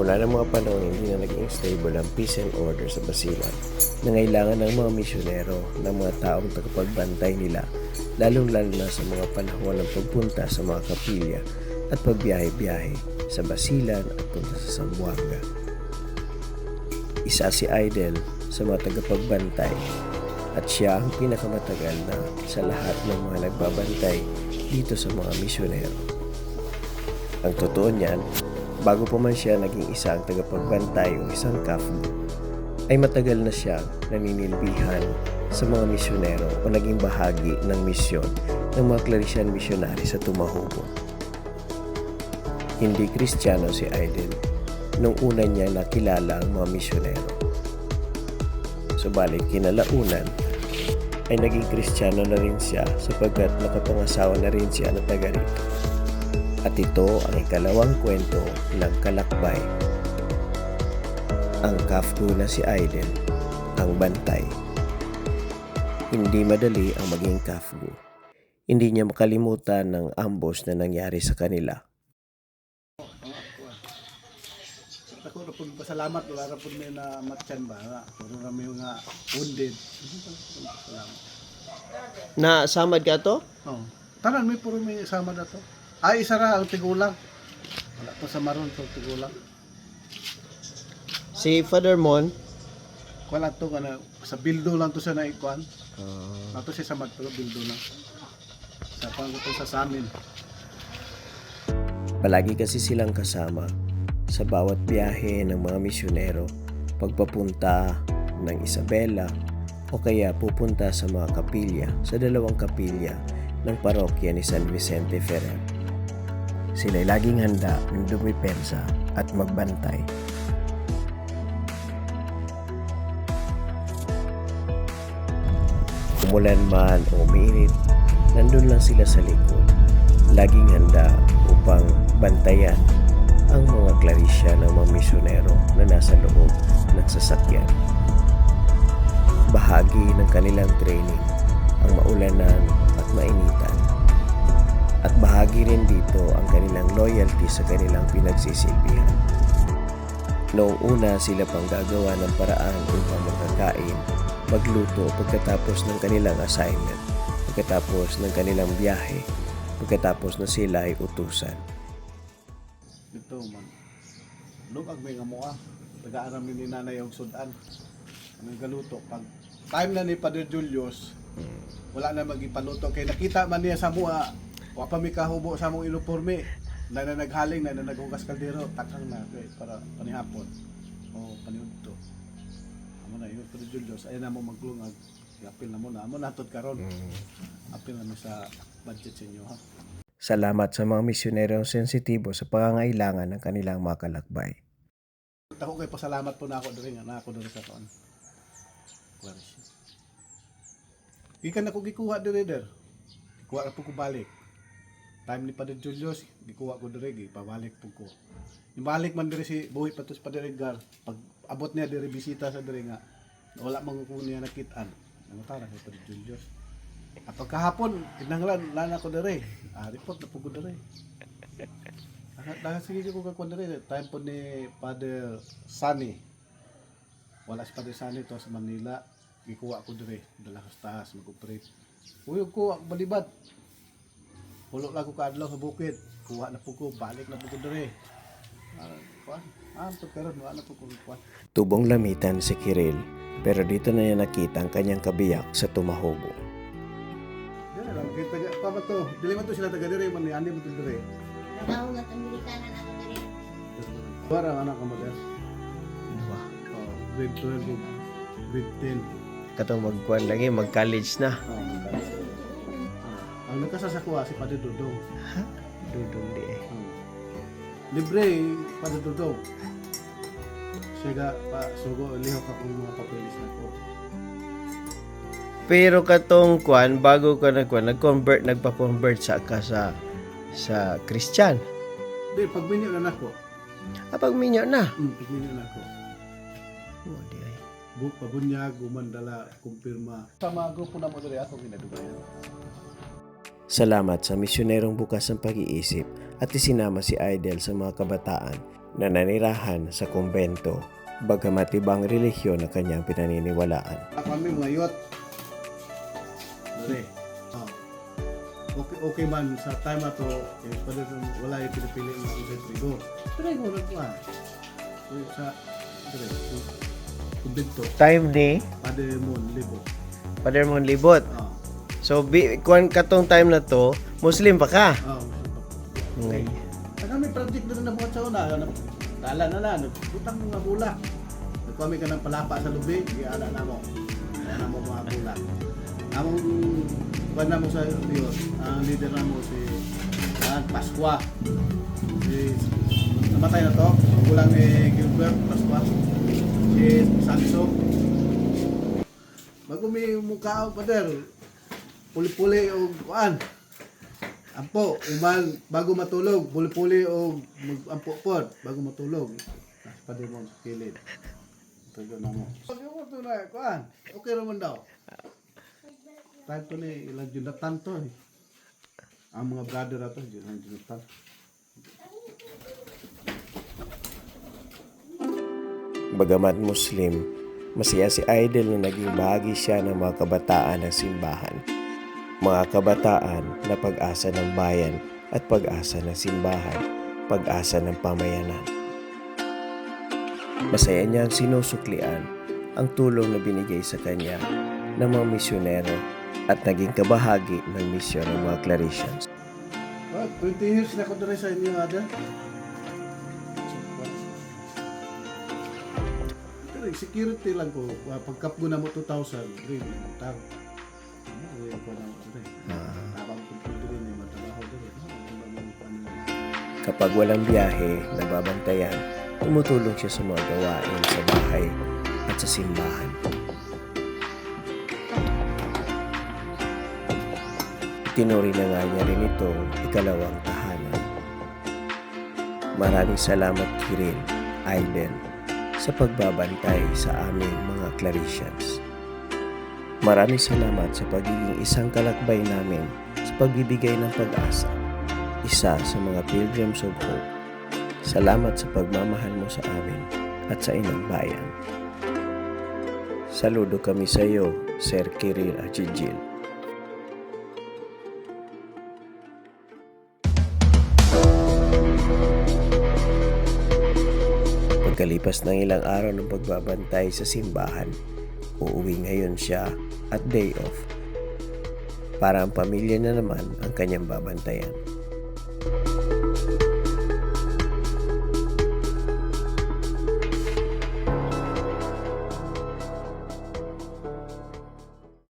Simula ng mga panahon hindi na naging stable ang peace and order sa basilan, nangailangan ng mga misyonero ng mga taong tagapagbantay nila, lalong-lalo na sa mga panahon ng pagpunta sa mga kapilya at pagbiyahe-biyahe sa basilan at punta sa Zamboanga. Isa si Idol sa mga tagapagbantay at siya ang pinakamatagal na sa lahat ng mga nagbabantay dito sa mga misyonero. Ang totoo niyan, bago pa man siya naging isang tagapagbantay o isang kafmo, ay matagal na siya naninilbihan sa mga misyonero o naging bahagi ng misyon ng mga Clarisian missionary sa Tumahubo. Hindi kristyano si Aiden nung una niya nakilala ang mga misyonero. Subalit kinalaunan ay naging kristyano na rin siya sapagkat nakapangasawa na rin siya na taga rito. At ito ang ikalawang kwento ng kalakbay. Ang kafko na si Aiden, ang bantay. Hindi madali ang maging kafgo. Hindi niya makalimutan ng ambos na nangyari sa kanila. Ako na pud pasalamat wala ra pud may na matyan ba. Puro na may nga wounded. Salamat. Na samad ka to? Oh. Tanan may puro may sama na to. Ay isa ra ang tigulang. Wala pa sa maron to tigulang. Si Father Mon, Wala to kana sa bildo lang to sa naikuan. Ato siya sa magtulo bildo lang. Sa pangutong sa samin. Palagi kasi silang kasama sa bawat biyahe ng mga misyonero pagpapunta ng Isabela o kaya pupunta sa mga kapilya sa dalawang kapilya ng parokya ni San Vicente Ferrer. Sila'y laging handa ng dumipensa at magbantay. Umulan man o umiinit, nandun lang sila sa likod laging handa upang bantayan ang mga klarisya ng mga misyonero na nasa loob ng sasakyan. Bahagi ng kanilang training ang maulanan at mainitan. At bahagi rin dito ang kanilang loyalty sa kanilang pinagsisilbihan. Noong una sila pang gagawa ng paraan upang makakain, magluto pagkatapos ng kanilang assignment, pagkatapos ng kanilang biyahe, pagkatapos na sila ay utusan. Dito man. Lugag may nga mua. Taga-aram ni nanay og sudan. Ang galuto pag time na ni Padre Julius wala na magipaluto kay nakita man niya sa mua wa pa mi kahubo sa mong uniforme na na naghaling na na naghugas kaldero takang na kay para panihapon o paniudto amo na yun Padre Julius ay na mo maglungag apil na mo na amo natod karon apil na mo sa budget sa inyo ha Salamat sa mga misyonerong sensitibo sa pangangailangan ng kanilang mga kalakbay. Ako kay pasalamat po na ako diri nga na ako diri sa kuan. Clarice. Gikan ako gikuha diri der. Gikuha ra po ko balik. Time ni Padre Julius, gikuha ko diri gipabalik po ko. Ibalik man diri si buhi patos Padre Edgar. Pag abot niya diri bisita sa diri nga wala man ko niya nakitaan. Nangutara kay Padre Julius. At pagkahapon, kinanglan lana ko diri. Ah, report na po ko diri. Dahil sige ko kakuan diri time po ni Father Sunny. Wala si Father Sunny to sa Manila. Gikuha ko diri, dala sa taas mag-operate. Uy, ko balibad. Pulo lang ko kaadlaw sa bukid. Kuha na po ko, balik na po ko diri. Ah. Ah. Tubong lamitan si Kiril pero dito na niya nakita ang kanyang kabiyak sa tumahobo. Dili lang taga pa ba to? Dili man to sila taga diri man ni ani mo to diri. Trabaho nga Amerikanan ako diri. Para anak ka mo der. Oh, grade 12 ug grade 10. Katong magkuhan lagi, mag-college na. Oh, ang nagkasasakuha si Padre Dudong. Dudong di eh. Hmm. Libre, Padre Dudong. Siya ga, pa, sugo, lihok akong mga papeles na ko. Pero katong kuan bago ka nagkuan, nag-convert, nagpa-convert sa ka sa sa Christian. Di, pag minyo na nako. Apag minyo na. Hmm, pag minyo na nako. Oh, di ay. Buk, pabunyag, gumandala, kumpirma. Sa mga grupo na mo dali ako ginadugayan. Salamat sa misyonerong bukas ng pag-iisip at isinama si Idol sa mga kabataan na nanirahan sa kumbento bagamat ibang relihiyon ang kanyang pinaniniwalaan. Kami mga yot. Dali. Oh. Okay, okay man sa time na to, eh, pwede rin wala yung pinipili ng mga trigo. Pero yung ulit ko ah. So, sa, dali, kumbento, Time ni pwede mo, libo. Father Libot. Oh. So, bi- kuan katong time na to, Muslim pa ka? Oh, Ngay. Saka may project na rin na buhat sa una. Dala na na, nagputang mga bulak. Nagkami ka ng palapa sa lubi, iala na mo. Iala mo mga bulak. Among kuwan na mo sa Diyos, ang leader na mo si Juan Pasqua. Si, namatay na to, ang bulang ni Gilbert Pasqua. Si Sanso. Bago may mukha pader, puli-puli o kuan. Ampo, uman bago matulog, puli-puli o ampo pod bago matulog. Nas pa din mo sa kilid. Ito na mo. Pag mo to na, kuan, okay raman daw. Type to ni ilang Jonathan to eh. Ang mga brother na to, ang Jonathan. Bagamat Muslim, masaya si Idol na naging bahagi siya ng mga kabataan ng simbahan. Mga kabataan na pag-asa ng bayan at pag-asa ng simbahan, pag-asa ng pamayanan. Masaya niyang sinusuklian ang tulong na binigay sa kanya ng mga misyonero at naging kabahagi ng misyon ng mga Claretians. Well, 20 years na ako doon sa inyo, Ada. Pero security lang ko. Wa- Pagkap ko na mo 2,000, rin, tag. Kapag walang biyahe, nababantayan, tumutulong siya sa mga gawain sa bahay at sa simbahan. Tinuri na nga niya rin itong ikalawang tahanan. Maraming salamat Kiril, Aiden, sa pagbabantay sa aming mga Claretians. Maraming salamat sa pagiging isang kalakbay namin sa pagbibigay ng pag-asa isa sa mga Pilgrims of Hope. Salamat sa pagmamahal mo sa amin at sa inang bayan. Saludo kami sa iyo, Sir Kiril Achijil. Pagkalipas ng ilang araw ng pagbabantay sa simbahan, uuwi ngayon siya at day off para ang pamilya na naman ang kanyang babantayan.